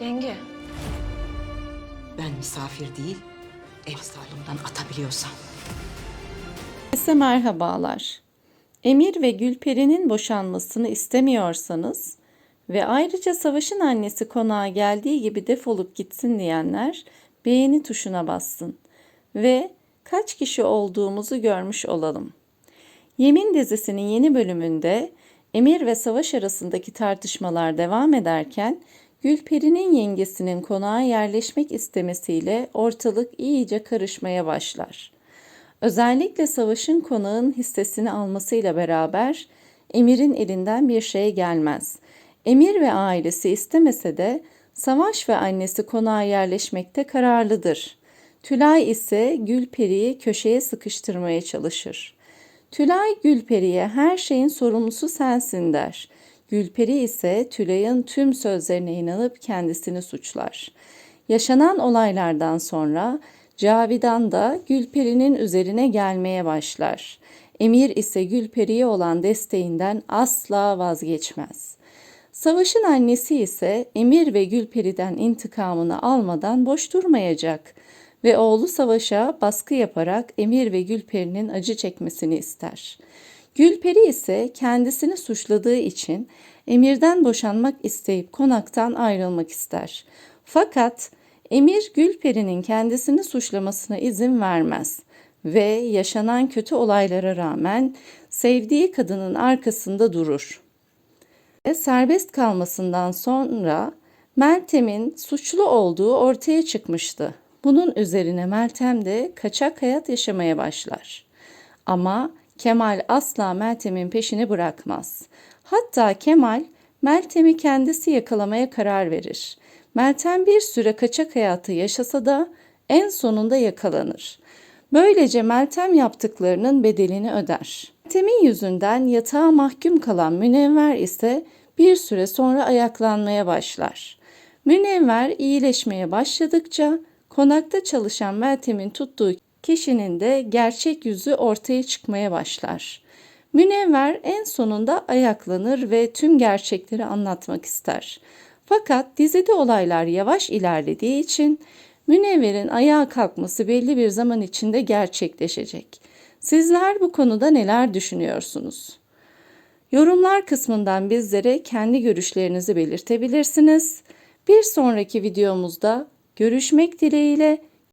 Yenge. Ben misafir değil, ev salonundan atabiliyorsam. Herkese merhabalar. Emir ve Gülperi'nin boşanmasını istemiyorsanız ve ayrıca Savaş'ın annesi konağa geldiği gibi defolup gitsin diyenler beğeni tuşuna bassın ve kaç kişi olduğumuzu görmüş olalım. Yemin dizisinin yeni bölümünde Emir ve Savaş arasındaki tartışmalar devam ederken Gülperi'nin yengesinin konağa yerleşmek istemesiyle ortalık iyice karışmaya başlar. Özellikle Savaş'ın konağın hissesini almasıyla beraber Emir'in elinden bir şey gelmez. Emir ve ailesi istemese de Savaş ve annesi konağa yerleşmekte kararlıdır. Tülay ise Gülperi'yi köşeye sıkıştırmaya çalışır. Tülay Gülperi'ye her şeyin sorumlusu sensin der. Gülperi ise Tülay'ın tüm sözlerine inanıp kendisini suçlar. Yaşanan olaylardan sonra Cavidan da Gülperi'nin üzerine gelmeye başlar. Emir ise Gülperi'ye olan desteğinden asla vazgeçmez. Savaş'ın annesi ise Emir ve Gülperi'den intikamını almadan boş durmayacak ve oğlu Savaş'a baskı yaparak Emir ve Gülperi'nin acı çekmesini ister. Gülperi ise kendisini suçladığı için Emir'den boşanmak isteyip konaktan ayrılmak ister. Fakat Emir Gülperi'nin kendisini suçlamasına izin vermez ve yaşanan kötü olaylara rağmen sevdiği kadının arkasında durur. Ve serbest kalmasından sonra Meltem'in suçlu olduğu ortaya çıkmıştı. Bunun üzerine Meltem de kaçak hayat yaşamaya başlar. Ama Kemal asla Meltem'in peşini bırakmaz. Hatta Kemal Meltem'i kendisi yakalamaya karar verir. Meltem bir süre kaçak hayatı yaşasa da en sonunda yakalanır. Böylece Meltem yaptıklarının bedelini öder. Meltem'in yüzünden yatağa mahkum kalan Münevver ise bir süre sonra ayaklanmaya başlar. Münevver iyileşmeye başladıkça konakta çalışan Meltem'in tuttuğu kişinin de gerçek yüzü ortaya çıkmaya başlar. Münevver en sonunda ayaklanır ve tüm gerçekleri anlatmak ister. Fakat dizide olaylar yavaş ilerlediği için Münevver'in ayağa kalkması belli bir zaman içinde gerçekleşecek. Sizler bu konuda neler düşünüyorsunuz? Yorumlar kısmından bizlere kendi görüşlerinizi belirtebilirsiniz. Bir sonraki videomuzda görüşmek dileğiyle